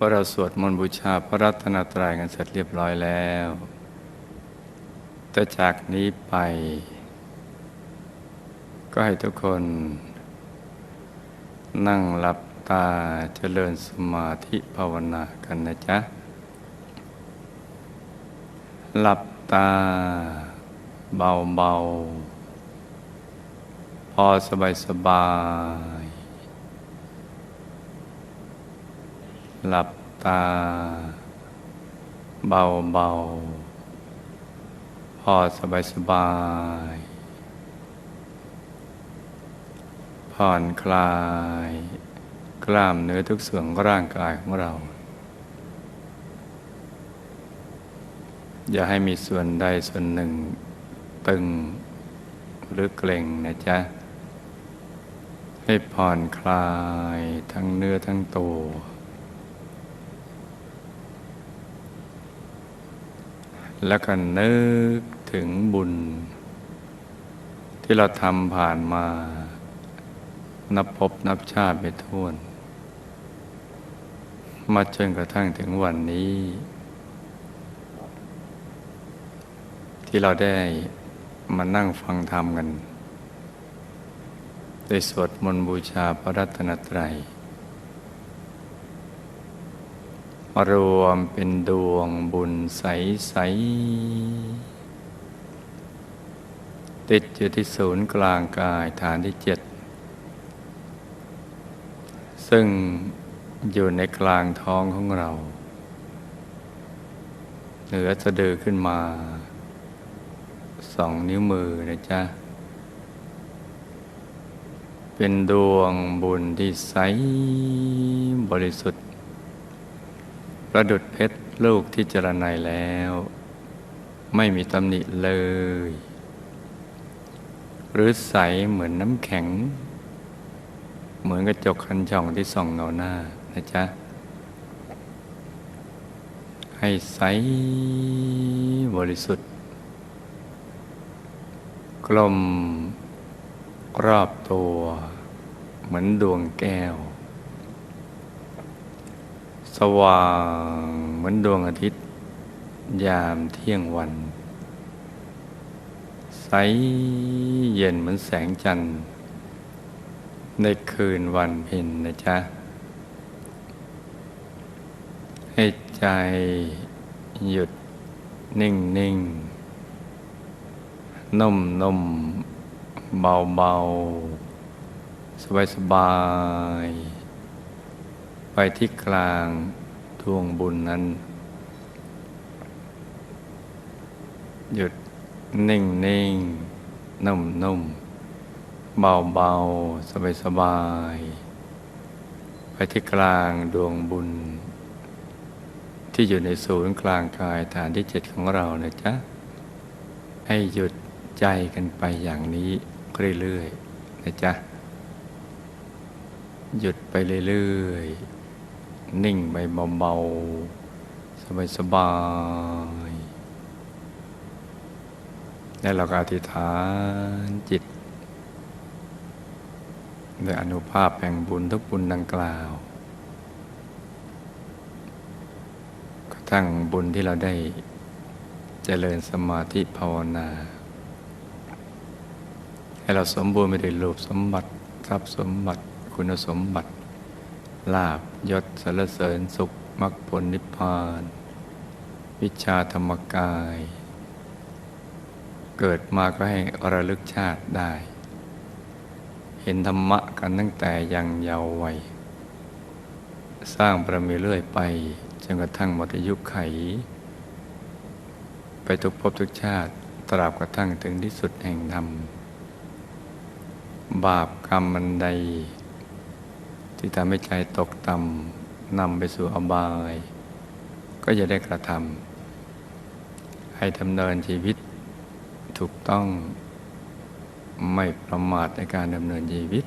ว่าเราสวดมนต์บูชาพระรัตนตรัยกันเสร็จเรียบร้อยแล้ว แต่จากนี้ไป ก็ให้ทุกคน นั่งหลับตาเจริญสมาธิภาวนากันนะจ๊ะ หลับตาเบาๆ พอสบายสบายๆหลับ ตา เบาๆพอสบายสบายๆผ่อนคลาย กล้ามเนื้อทุกส่วนของร่างกายของเรา อย่าให้มีส่วนใดส่วนหนึ่ง ตึงหรือเกร็งนะจ๊ะให้ผ่อนคลายทั้งเนื้อทั้งตัว แล้วก็นึกถึงบุญ ที่เราทำผ่านมา นับพบนับชาติไปทั่วน มาจนกระทั่งถึงวันนี้ ที่เราได้มานั่งฟังธรรมกัน ได้สวดมนต์บูชาพระรัตนตรัย รวมเป็นดวงบุญใส ๆ ติดอยู่ที่ศูนย์กลางกายฐานที่เจ็ด ซึ่งอยู่ในกลางท้องของเรา เหนือสะดือขึ้นมาสองนิ้วมือนะจ๊ะ เป็นดวงบุญที่ใสบริสุทธิ์ ประดุดเพชรลูกที่จรไนแล้ว ไม่มีตำหนิเลย หรือใสเหมือนน้ำแข็ง เหมือนกระจกคันช่องที่ส่องเงาหน้านะจ๊ะ ให้ใสบริสุทธิ์ กลมรอบตัว เหมือนดวงแก้ว สว่างเหมือนดวงอาทิตย์ ยามเที่ยงวัน ใสเย็นเหมือนแสงจันทร์ ในคืนวันเพ็ญนะจ๊ะ ให้ใจหยุดนิ่งนิ่งนุ่มนุ่มเบาเบาสบายสบาย ไปที่กลางดวงบุญนั้น หยุดนิ่งนิ่งนุ่มนุ่มเบาเบาสบายสบาย ไปที่กลางดวงบุญ ที่อยู่ในศูนย์กลางกายฐานที่เจ็ดของเรานะจ๊ะ ให้หยุดใจกันไปอย่างนี้เรื่อยๆนะจ๊ะ หยุดไปเรื่อยๆ นิ่งไปเบาๆ สบายๆแล้วเราก็อธิษฐานจิตด้วยอนุภาพแห่งบุญทุกบุญดังกล่าวกระทั่งบุญที่เราได้เจริญสมาธิภาวนา ให้เราสมบูรณ์ไปด้วยรูปสมบัติทรัพย์สมบัติคุณสมบัติลาบ ยศสรรเสริญสุขมรรคผลนิพพาน วิชาธรรมกาย เกิดมาก็ให้ระลึกชาติได้ เห็นธรรมะกันตั้งแต่ยังเยาว์วัย สร้างประมีเรื่อยไปจนกระทั่งหมดอายุไข ไปทุกภพทุกชาติตราบกระทั่งถึงที่สุดแห่งธรรม บาปกรรมมันใด ที่ทำให้ใจตกต่ำนำไปสู่อบาย ก็จะได้กระทำให้ดำเนินชีวิตถูกต้องไม่ประมาทในการดำเนินชีวิต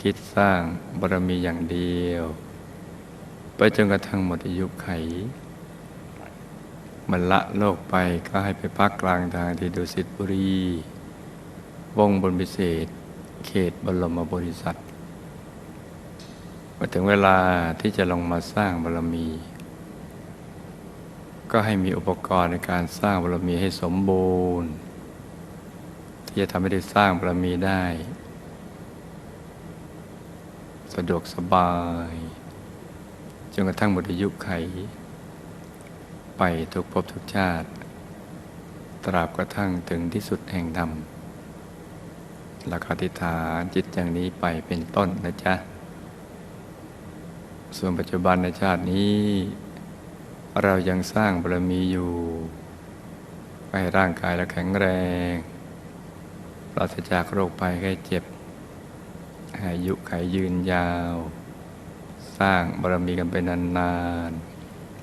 คิดสร้างบารมีอย่างเดียว ไปจนกระทั่งหมดอายุไข มันละโลกไปก็ให้ไปพักกลางทางที่ดุสิตบุรี วงบนพิเศษ เขตบรมบริษัท มาถึงเวลาที่จะลงมาสร้างบารมี ก็ให้มีอุปกรณ์ในการสร้างบารมีให้สมบูรณ์ ที่จะทำให้ได้สร้างบารมีได้ สะดวกสบายจนกระทั่งหมดอายุไข ไปทุกภพทุกชาติ ตราบกระทั่งถึงที่สุดแห่งธรรมหลักอธิษฐานจิตอย่างนี้ไปเป็นต้นนะจ๊ะ ส่วนปัจจุบันในชาตินี้ เรายังสร้างบารมีอยู่ให้ร่างกายและแข็งแรงปราศจากโรคภัยไข้เจ็บอายุไขยืนยาว สร้างบารมีกันไปนาน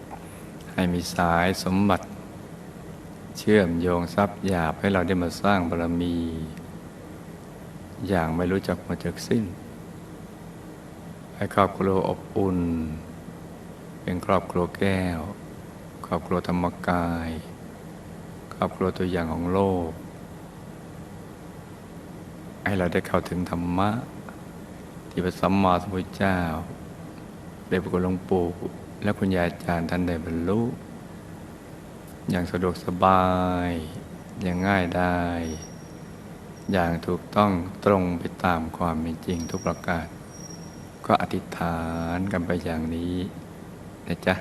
ๆ ให้มีสายสมบัติ เชื่อมโยงทรัพย์หยาบให้เราได้มาสร้างบารมี อย่างไม่รู้จักหมดจากสิ้น ให้ครอบครัวอบอุ่น เป็นครอบครัวแก้ว ครอบครัวธรรมกาย ครอบครัวตัวอย่างของโลก ให้เราได้เข้าถึงธรรมะ ที่พระสัมมาสัมพุทธเจ้า ได้ประกฏหลวงปู่และคุณยายอาจารย์ท่านได้บรรลุ อย่างสะดวกสบาย อย่างง่ายได้ อย่างถูกต้องตรงไปตามความเป็นจริงทุกประการ ก็อธิษฐานกันไปอย่างนี้นะจ๊ะ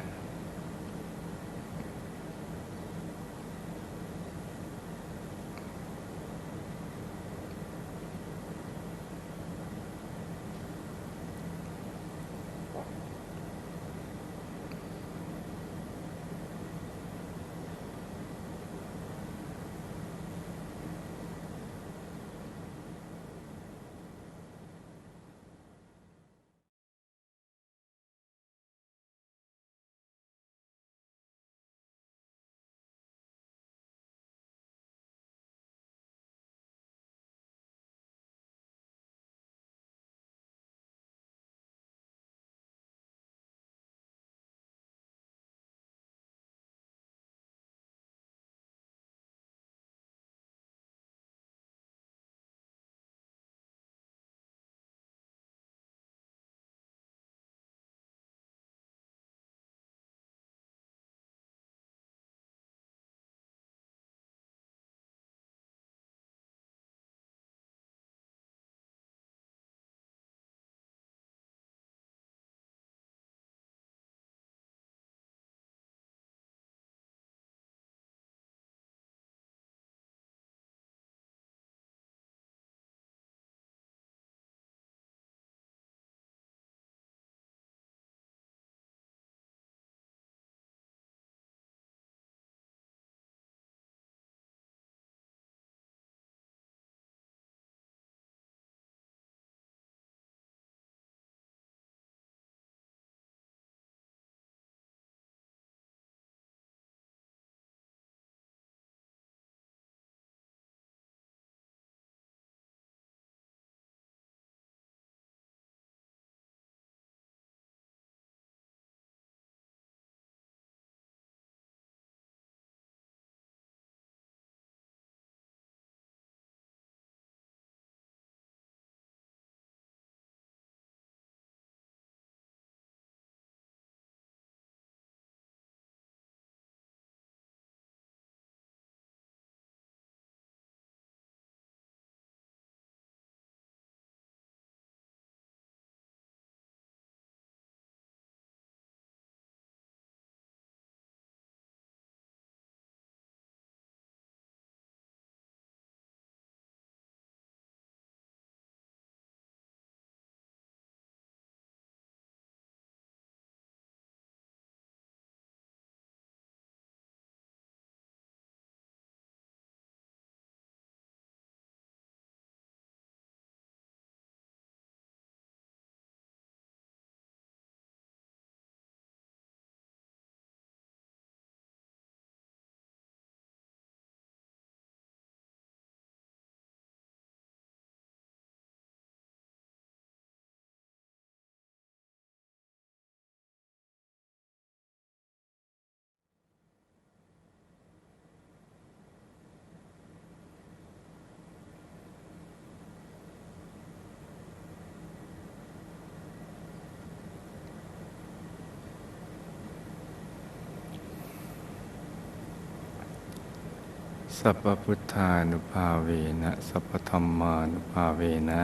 สัพพุทธานุภาเวนะ สัพพธรรมานุภาเวนะ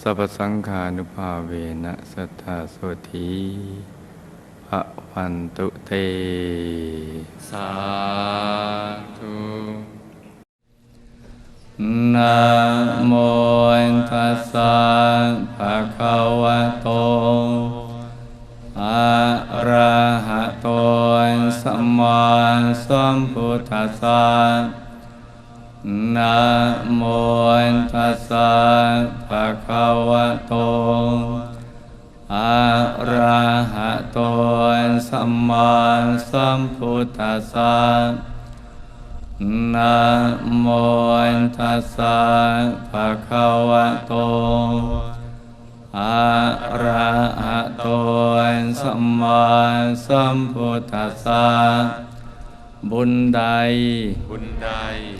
สัพพสังฆานุภาเวนะ สัทธาโสธีพระวันตุเต สาธุนะโมตัสสะภะคะวะโตอะระหะโตสัมมาสัมพุทธัสสะ พุทธัสสะบุญใด บุญใด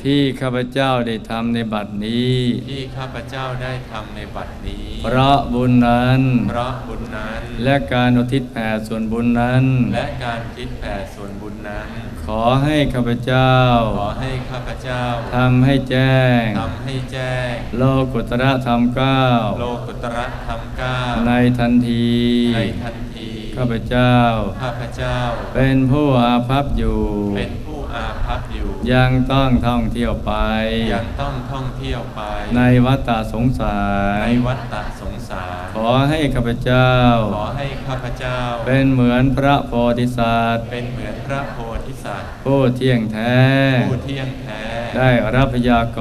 ที่ข้าพเจ้าได้ทำในบัดนี้ ที่ข้าพเจ้าได้ทำในบัดนี้ เพราะบุญนั้น เพราะบุญนั้น และการอุทิศแผ่ส่วนบุญนั้น และการคิดแผ่ส่วนบุญนั้น ขอให้ข้าพเจ้า ขอให้ข้าพเจ้าทำให้แจ้งทำให้แจ้ง โลกุตระธรรมเก้าโลกุตระธรรมเก้าในทันทีในทันที ข้าพเจ้า ข้าพเจ้า เป็นผู้อาภัพอยู่ เป็นผู้อาภัพอยู่ ยังต้องท่องเที่ยวไป ยังต้องท่องเที่ยวไป ในวัฏฏะสงสาร ในวัฏฏะสงสาร ขอให้ข้าพเจ้า ขอให้ข้าพเจ้า เป็นเหมือนพระโพธิสัตว์ เป็นเหมือนพระโพธิ สัตว์ผู้เที่ยงแท้ ผู้เที่ยงแท้ ได้รับพยาก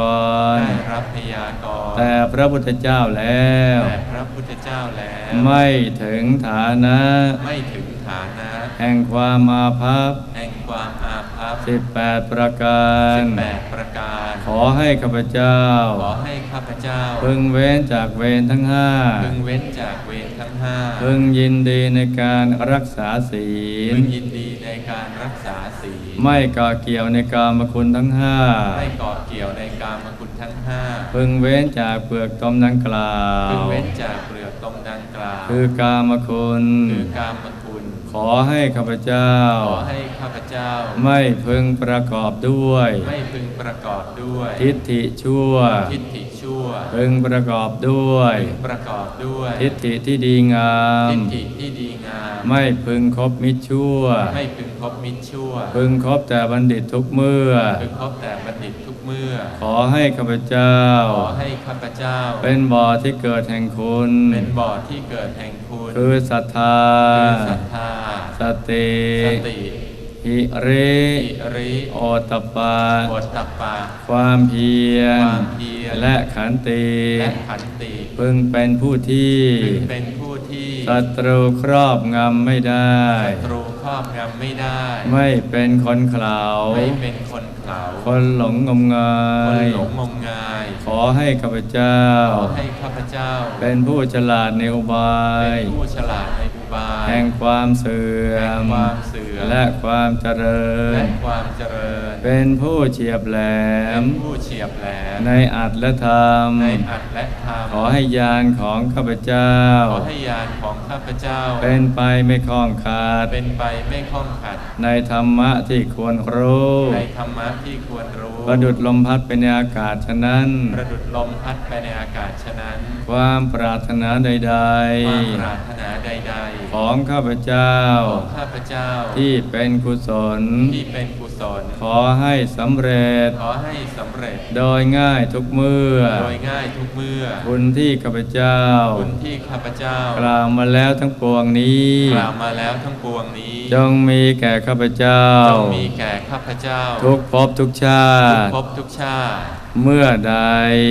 รได้รับพยากรณ์แต่พระพุทธเจ้าแล้วแต่พระพุทธเจ้าแล้ว ไม่ถึงฐานะ ไม่ถึงฐานะ แห่งความมาภัพแห่งความอา ภัพ18ประการสิบแปดประการ ขอให้ข้าพเจ้า ขอให้ข้าพเจ้า พึงเว้นจากเวรทั้งห้าพึงเว้นจากเวรทั้งห้าพึงยินดีในการรักษาศีพึลงยินดีในการรักษาศีล ไม่ก่อเกี่ยวในกามคุณทั้งห้าไม่ก่อเกี่ยวในกามคุณทั้งห้าพึงเว้นจากเปลือกตมดังกล่าวพึงเว้นจากเปลือกตรงดังกล่าว คือกามคุณคือกามคุณ ขอให้ข้าพเจ้า ขอให้ข้าพเจ้า ไม่พึงประกอบด้วย ไม่พึงประกอบด้วย ทิฏฐิชั่ว ทิฏฐิชั่ว พึงประกอบด้วยพึงประกอบด้วย ทิฏฐิที่ดีงาม ทิฏฐิที่ดีงาม ไม่พึงคบมิตรชั่ว ไม่พึงคบมิตรชั่ว พึงคบแต่บัณฑิตทุกเมื่อ พึงคบแต่บัณฑิตทุกเมื่อ ขอให้ข้าพเจ้า ขอให้ข้าพเจ้า เป็นบ่อที่เกิดแห่งคุณ เป็นบ่อที่เกิดแห่ง คุณคือศรัทธาคือศรัทธาสติสติหิริอิริโอตตปปะโอตตัปปะความเพียรความเพียร และขันติและขันติพึงเป็นผู้ที่พึงเป็นผู้ที่ศัตรูครอบงำไม่ได้ศัตรูครอบงำไม่ได้ไม่เป็นคนเขลาไม่ เป็นคนเขลาคนหลงงมงาคนย หลงงมงาย ขอให้ข้าพเจ้า ขอให้ข้าพเจ้า เป็นผู้ฉลาดในอุบาเป็ย นผู้ฉลาดในอุบายแห่งความเสื่อแห่งม ความเสื่อมและความเจริญ และความเจริญ เป็นผู้เฉียบแหลเป็มนผู้เฉียบแหลม ในอัตและธรรม ในอัตและธรรม ขอให้ยานของข้าพเจ้า ขอให้ยานของข้าพเจ้า เป็นไปไม่คล้องขาด เป็นไปไม่ข้องขัดในธรรมะที่ควรรู้ ในธรรมะที่ควรรู้ ประดุดลมพัดไปในอากาศฉะนั้น ประดุดลมพัดไปในอากาศฉะนั้น ความปรารถนาใดความปรารถนาใดๆ ของข้าพเจ้าๆของข้าพเจ้า ที่เป็นกุศล ที่เป็นกุศล ขอให้สำเร็จ ขอให้สำเร็จ โดยง่ายทุกเมื่อ โดยง่ายทุกเมื่อ บุญที่ข้าพเจ้า บุญที่ข้าพเจ้า กล่าวมาแล้วทั้งปวงนี้ กล่าวมาแล้วทั้งปวงนี้ จงมีแก่ข้าพเจ้า จงมีแก่ข้าพเจ้า ทุกภพทุกชาทุกติภพทุกชาติ เมื่อใด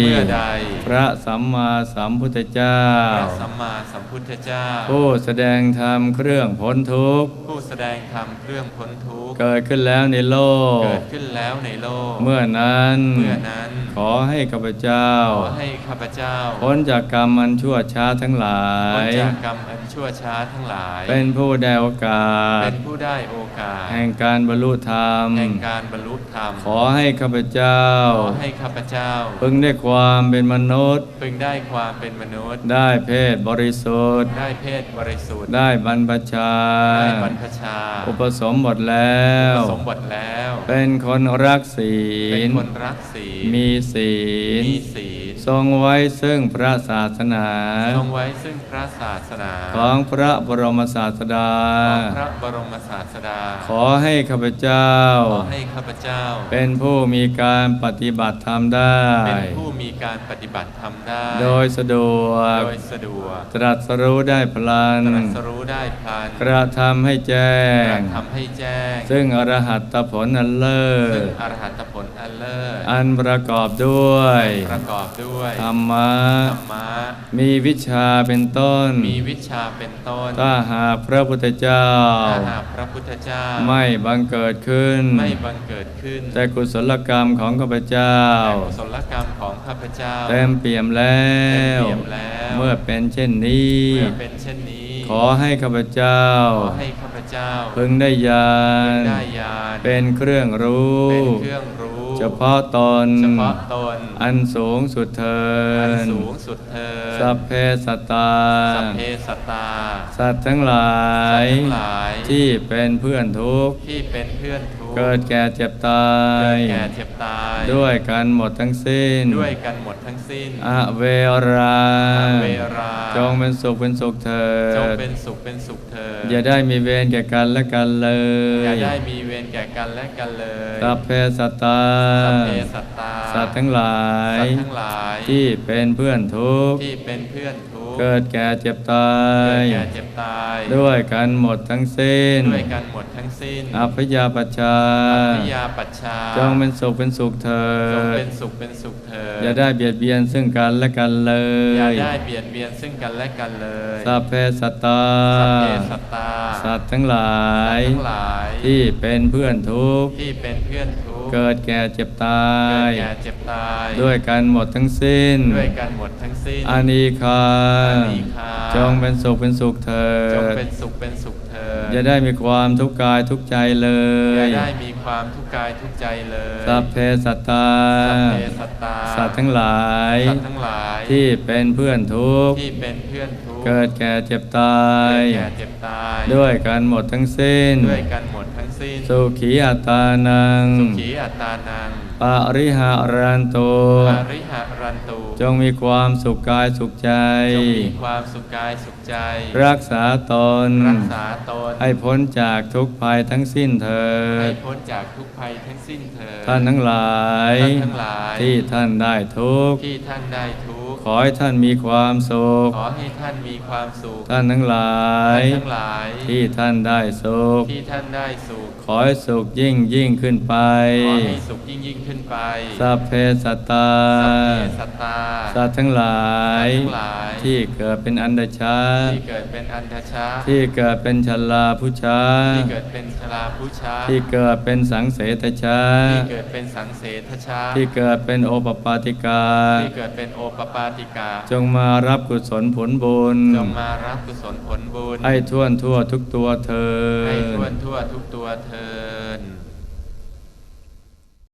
เมื่อใด พระสัมมาสัมพุทธเจ้า พระสัมมาสัมพุทธเจ้า ผู้แสดงธรรมเครื่องพ้นทุกข์ ผู้แสดงธรรมเครื่องพ้นทุกข์ เกิดขึ้นแล้วในโลก เกิดขึ้นแล้วในโลก เมื่อนั้น เมื่อนั้น ขอให้ข้าพเจ้า ขอให้ข้าพเจ้า พ้นจากกรรมอันชั่วช้าทั้งหลาพ้นยจากกรรมอันชั่วช้าทั้งหลาย เป็นผู้ได้โอกาส เป็นผู้ได้โอกาส แห่งการบรรลุธรรม แห่งการบรรลุธรรม ขอให้ข้าพเจ้า ขอให้ข้าพพเจ้า พึงได้ความเป็นมนุษย์ พึงได้ความเป็นมนุษย์ ได้เพศบริสุทธิ์ ได้เพศบริสุทธิ์ ได้บรรพชา ได้บรรพชา อุปสมบทแล้วสมบทแล้ว เป็นคนรักศีเป็นลคนรักศีล มีศีล มีศีล ทรงไว้ซึ่งพระศาสนา ทรงไว้ซึ่งพระศาสนา ของพระบรมศาสดา ของพระบรมศาสดา ขอให้ข้าพเจ้า ขอให้ข้าพเจ้า เป็นผู้มีการปฏิบัติธรรมได้ เป็นผู้มีการปฏิบัติธรรมได้ โดยสะดวก โดยสะดวก ตรัสรู้ได้พลัน ตรัสรู้ได้พลัน กระทำให้แจ้กงระทำให้แจ้ง ซึ่งอรหัตผลอันเลิซึ่งศอรหัตผลอันเลิศ อันประกอบด้วย ประกอบด้วยธรรมะธรรมะมีวิชาเป็นต้น มีวิชาเป็นต้นถ้าหากพระพุทธเจ้าถ้าหากพระพุทธเจ้า ไม่บังเกิดขึ้น ไม่บังเกิดขึ้น แต่กุศลกรรมของข้าพเจ้าแต่กุศลกรรมของข้าพเจ้าเต็มเปี่ยมแล้วเต็มเปี่ยมแล้ว เมื่อเป็นเช่นนี้เมื่อเป็นเช่นนี้ ขอให้ข้าพเจ้าขอให้ข้าพเจ้า พึงได้ญาณได้ญาณเป็นเครื่องรู้เป็นเครื่องรู้ เฉพาะตน เฉพาะตน อันสูงสุดเทิอันนสูงสุดเธอญสัพเพสัตตา สัพเพสัตตา สัตว์ทั้งหลาสัตยว์ทั้งหลาย ที่เป็นเพื่อนทุกข์ ที่เป็นเพื่อนทุกข์ เกิดแก่เจ็บตาเกิยดแก่เจ็บตาย ด้วยกันหมดทั้งสิ้น ด้วยกันหมดทั้งสิ้น อเวราอเวรา จงเป็นสุขเป็นสุขเถิจงดเป็นสุขเป็นสุขเธอญอย่าได้มีเวรแก่กันและกันเลอย่ายได้มีเวรแก่กันและกันเลย สัพเพสัตตาสัพเพสัตตาสัตว์ทั้งหลาย สัตว์ทั้งหลาย ที่เป็นเพื่อนทุกข์ ที่เป็นเพื่อนทุกข์ เกิดแก่เจ็บตาเกิดยแก่เจ็บตาย ด้วยกันหมดทั้งสิ้น ด้วยกันหมดทั้งสิ้น อัพยาปัชชาพิยาปัชชา จงเป็นสุขเป็นสุขเถิจงดเป็นสุขเป็นสุขเธอญอย่าได้เบียดเบียนซึ่งกันและกันเลอย่ายได้เบียดเบียนซึ่งกันและกันเลย สัพเพสัตตา สัพเพสัตตา สัตว์ทั้งหลายสัตว์ทั้งหลายที่เป็นเพื่อนทุกข์ ที่เป็นเพื่อนทุกข์ เกิดแก่เจ็บตาเกิดยแก่เจ็บตาย ด้วยกันหมดทั้งสิ้น ด้วยกันหมดทั้งสิ้นอานีคาอานีคาจงเป็นสุขเป็นสุขเถิจงดเป็นสุขเป็นสุขเธอญอย่าได้มีความทุกข์กายทุกข์ใจเลอย่ายได้มีความทุกข์กายทุกข์ใจเลยสัพเพสัตตาสัพเพสัตตาสัตว์ทั้งหลายสัตว์ทั้งหลาย ที่เป็นเพื่อนทุกข์ที่เป็นเพื่อนทุกข์เกิดแก่เจ็บตาเกิยดแก่เจ็บตายด้วยกันหมดทั้งสิ้นด้วยกันหมดทั้ง สิ้น สุขีอัตตานัง สุขีอัตตานังปริหารันโต ปาริหะรันตุจงมีความสุขกายสุขใจ จงมีความสุขกายสุขใจ รักษาตน รักษาตน ให้พ้นจากทุกภัยทั้งสิ้นเถิให้ดพ้นจากทุกภัยทั้งสิ้นเถิด ท่านทั้งหลาย ท่านทั้งหลาย ที่ท่านได้ทุกข์ที่ท่านได้ทุก ข์ขอให้ท่านมีความสุข ขอให้ท่านมีความสุข ท่านทั้งหลาท่ายนทั้งหลาย ที่ท่านได้สุข ที่ท่านได้สุข ขอให้สุขยิ่งยิ่งขึ้นไป ขอให้สุขยิ่งยิ่งขึ้นไป สัพเพสัตตา สัพเพสัตตา สัตว์ทั้งหลายสัตว์ทั้งหลายที่เกิดเป็นอันดชาที่เกิดเป็นอันทชาที่เกิดเป็นชลาผู้ชาที่เกิดเป็นชราผู้ชาที่เกิดเป็นสังเสตชาที่เกิดเป็นสังเสทชาที่เกิดเป็นโอปปาติกาที่เกิดเป็นโอปปาติกา จงมารับกุศลผลบุญ จงมารับกุศลผลบุญ ให้ท่วนทั่วทุกตัวเธอให้ทั่วทั่วทุกตัวเธอญ